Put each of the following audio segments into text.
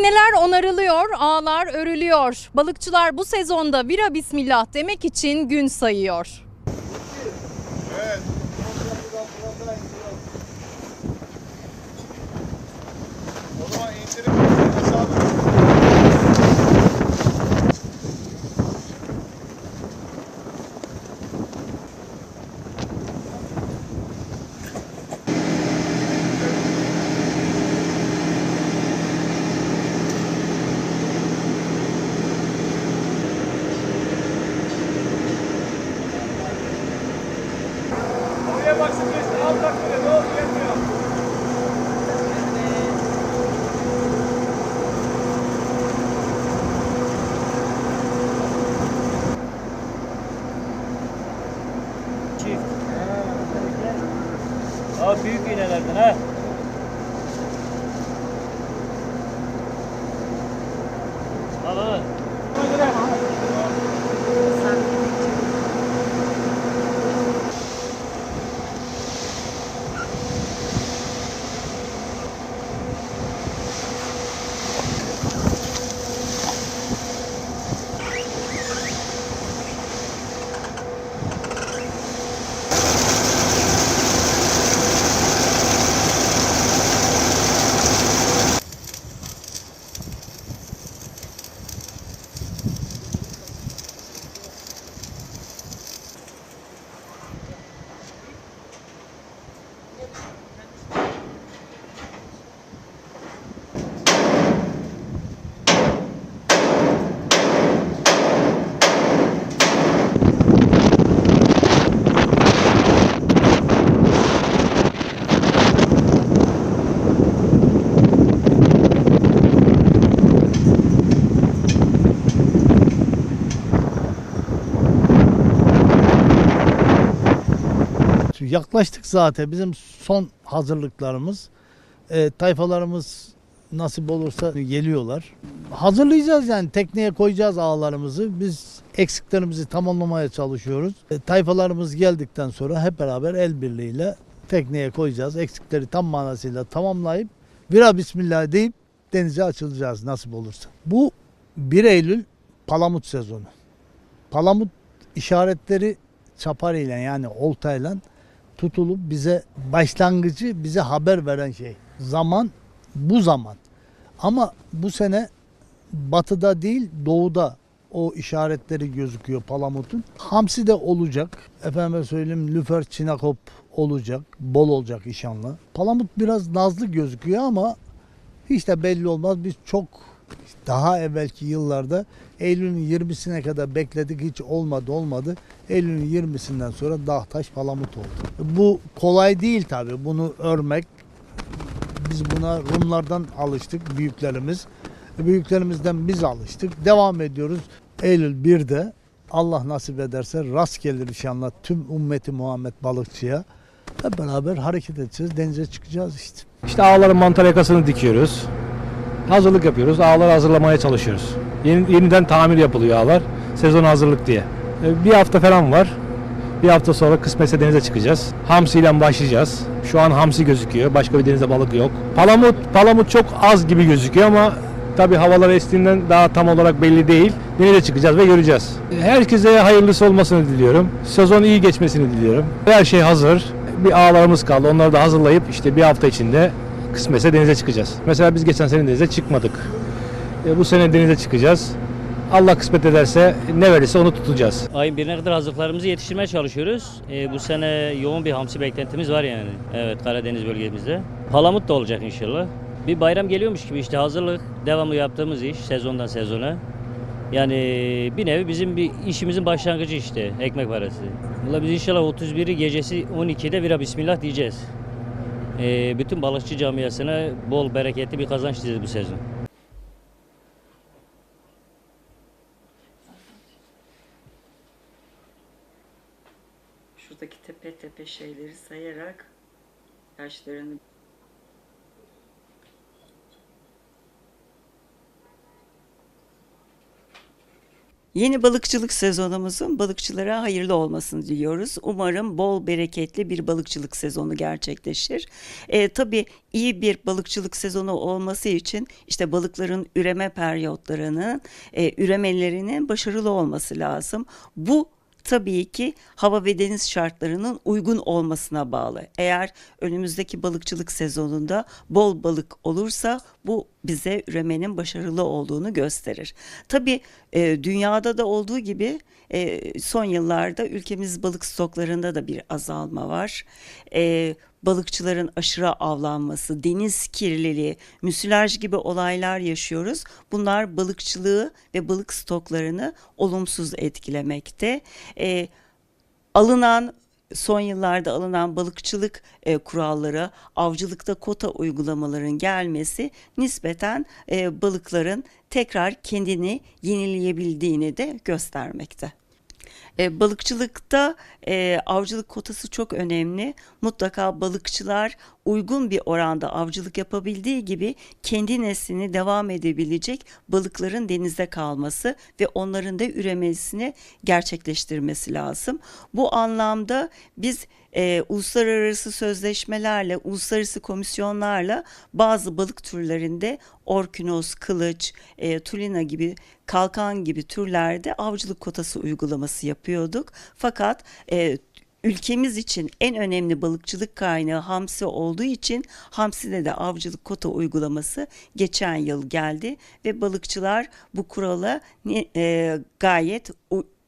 Tekneler onarılıyor, ağlar örülüyor. Balıkçılar bu sezonda vira bismillah demek için gün sayıyor. O zaman indirim hesabı. Yaklaştık zaten bizim son hazırlıklarımız. E, tayfalarımız nasip olursa geliyorlar. Hazırlayacağız yani tekneye koyacağız ağlarımızı. Biz eksiklerimizi tamamlamaya çalışıyoruz. E, tayfalarımız geldikten sonra hep beraber el birliğiyle tekneye koyacağız. Eksikleri tam manasıyla tamamlayıp vira bismillah deyip denize açılacağız nasip olursa. Bu 1 Eylül palamut sezonu. Palamut işaretleri çapar ile yani oltayla tutulup bize başlangıcı bize haber veren şey. Zaman bu zaman. Ama bu sene batıda değil doğuda o işaretleri gözüküyor palamutun. Hamsi de olacak. Efendime söyleyeyim lüfer çinakop olacak. Bol olacak inşallah. Palamut biraz nazlı gözüküyor ama hiç de belli olmaz. Biz çok daha evvelki yıllarda Eylül'ün 20'sine kadar bekledik hiç olmadı olmadı. Eylül'ün 20'sinden sonra dağ taş palamut oldu. Bu kolay değil tabi bunu örmek. Biz buna Rumlardan alıştık büyüklerimiz. Büyüklerimizden biz alıştık. Devam ediyoruz. Eylül 1'de Allah nasip ederse rast gelir inşallah tüm ümmeti Muhammed balıkçıya. Hep beraber hareket edeceğiz. Denize çıkacağız işte. İşte ağların mantar yakasını dikiyoruz. Hazırlık yapıyoruz. Ağları hazırlamaya çalışıyoruz. Yeni, yeniden tamir yapılıyor ağlar. Sezon hazırlık diye. E, Bir hafta falan var. Bir hafta sonra kısmetse denize çıkacağız. Hamsi ile başlayacağız. Şu an hamsi gözüküyor. Başka bir denizde balık yok. Palamut, palamut çok az gibi gözüküyor ama tabi havalar estiğinden daha tam olarak belli değil. Denize çıkacağız ve göreceğiz. Herkese hayırlısı olmasını diliyorum. Sezon iyi geçmesini diliyorum. Her şey hazır. Bir ağlarımız kaldı. Onları da hazırlayıp işte bir hafta içinde kısmetse denize çıkacağız. Mesela biz geçen sene denize çıkmadık. E, bu sene denize çıkacağız. Allah kısmet ederse ne verirse onu tutacağız. Ayın birine kadar hazırlıklarımızı yetiştirmeye çalışıyoruz. Ee, bu sene yoğun bir hamsi beklentimiz var yani. Evet Karadeniz bölgemizde. Palamut da olacak inşallah. Bir bayram geliyormuş gibi işte hazırlık devamlı yaptığımız iş sezondan sezona. Yani bir nevi bizim bir işimizin başlangıcı işte ekmek parası. Valla biz inşallah 31'i gecesi 12'de bira bismillah diyeceğiz. Ee, bütün balıkçı camiasına bol bereketli bir kazanç dileriz bu sezon. şuradaki tepe tepe şeyleri sayarak yaşlarını Yeni balıkçılık sezonumuzun balıkçılara hayırlı olmasını diliyoruz. Umarım bol bereketli bir balıkçılık sezonu gerçekleşir. E, tabii iyi bir balıkçılık sezonu olması için işte balıkların üreme periyotlarının, e, üremelerinin başarılı olması lazım. Bu tabii ki hava ve deniz şartlarının uygun olmasına bağlı. Eğer önümüzdeki balıkçılık sezonunda bol balık olursa bu bize üremenin başarılı olduğunu gösterir. Tabii e, dünyada da olduğu gibi e, son yıllarda ülkemiz balık stoklarında da bir azalma var. E, balıkçıların aşırı avlanması, deniz kirliliği, müsilaj gibi olaylar yaşıyoruz. Bunlar balıkçılığı ve balık stoklarını olumsuz etkilemekte. E, alınan son yıllarda alınan balıkçılık e, kuralları, avcılıkta kota uygulamaların gelmesi nispeten e, balıkların tekrar kendini yenileyebildiğini de göstermekte. E, balıkçılıkta e, avcılık kotası çok önemli. Mutlaka balıkçılar uygun bir oranda avcılık yapabildiği gibi kendi neslini devam edebilecek balıkların denizde kalması ve onların da üremesini gerçekleştirmesi lazım. Bu anlamda biz e, uluslararası sözleşmelerle, uluslararası komisyonlarla bazı balık türlerinde orkinos, kılıç, e, tulina gibi kalkan gibi türlerde avcılık kotası uygulaması yapıyorduk. Fakat e, ülkemiz için en önemli balıkçılık kaynağı hamsi olduğu için hamside de avcılık kota uygulaması geçen yıl geldi ve balıkçılar bu kurala e, gayet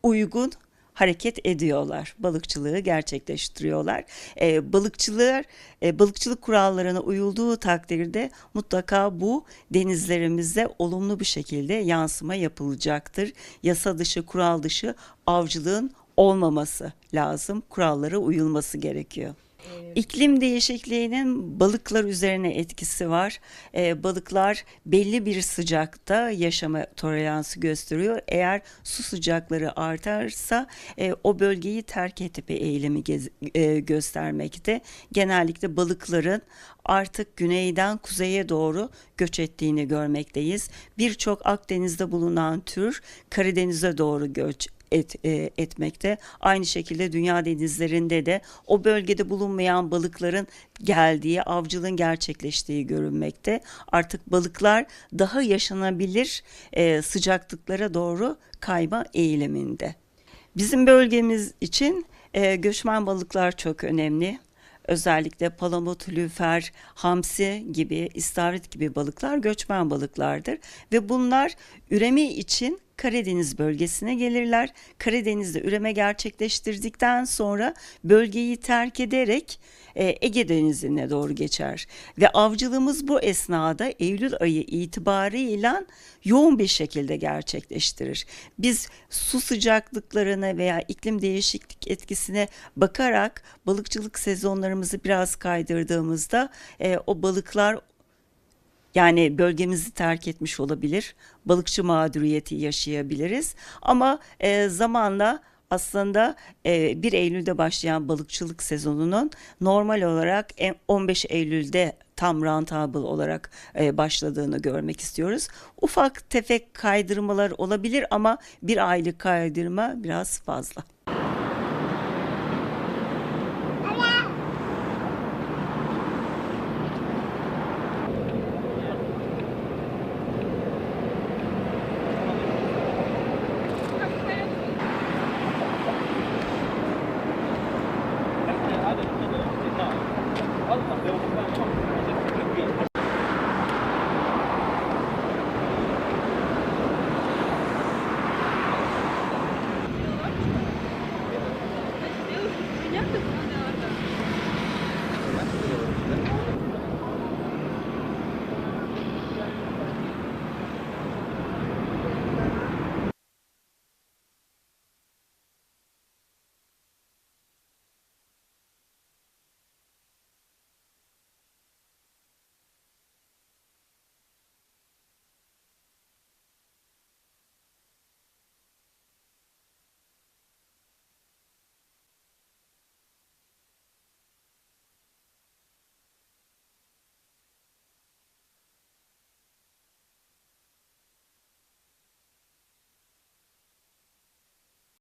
uygun hareket ediyorlar. Balıkçılığı gerçekleştiriyorlar. E, balıkçılar e, balıkçılık kurallarına uyulduğu takdirde mutlaka bu denizlerimize olumlu bir şekilde yansıma yapılacaktır. Yasa dışı, kural dışı avcılığın olmaması lazım. Kurallara uyulması gerekiyor. İklim değişikliğinin balıklar üzerine etkisi var. Ee, balıklar belli bir sıcakta yaşama toleransı gösteriyor. Eğer su sıcakları artarsa e, o bölgeyi terk etme eğilimi e, göstermekte. Genellikle balıkların artık güneyden kuzeye doğru göç ettiğini görmekteyiz. Birçok Akdeniz'de bulunan tür Karadeniz'e doğru göç et, e, etmekte. Aynı şekilde dünya denizlerinde de o bölgede bulunmayan balıkların geldiği, avcılığın gerçekleştiği görünmekte. Artık balıklar daha yaşanabilir e, sıcaklıklara doğru kayma eğiliminde. Bizim bölgemiz için e, göçmen balıklar çok önemli. Özellikle palamut, lüfer, hamsi gibi, istavrit gibi balıklar göçmen balıklardır. Ve bunlar üreme için Karadeniz bölgesine gelirler. Karadeniz'de üreme gerçekleştirdikten sonra bölgeyi terk ederek e, Ege Denizi'ne doğru geçer. Ve avcılığımız bu esnada Eylül ayı itibarıyla yoğun bir şekilde gerçekleştirir. Biz su sıcaklıklarına veya iklim değişiklik etkisine bakarak balıkçılık sezonlarımızı biraz kaydırdığımızda e, o balıklar yani bölgemizi terk etmiş olabilir. Balıkçı mağduriyeti yaşayabiliriz. Ama e, zamanla aslında e, 1 Eylül'de başlayan balıkçılık sezonunun normal olarak en- 15 Eylül'de tam rentable olarak e, başladığını görmek istiyoruz. Ufak tefek kaydırmalar olabilir ama bir aylık kaydırma biraz fazla.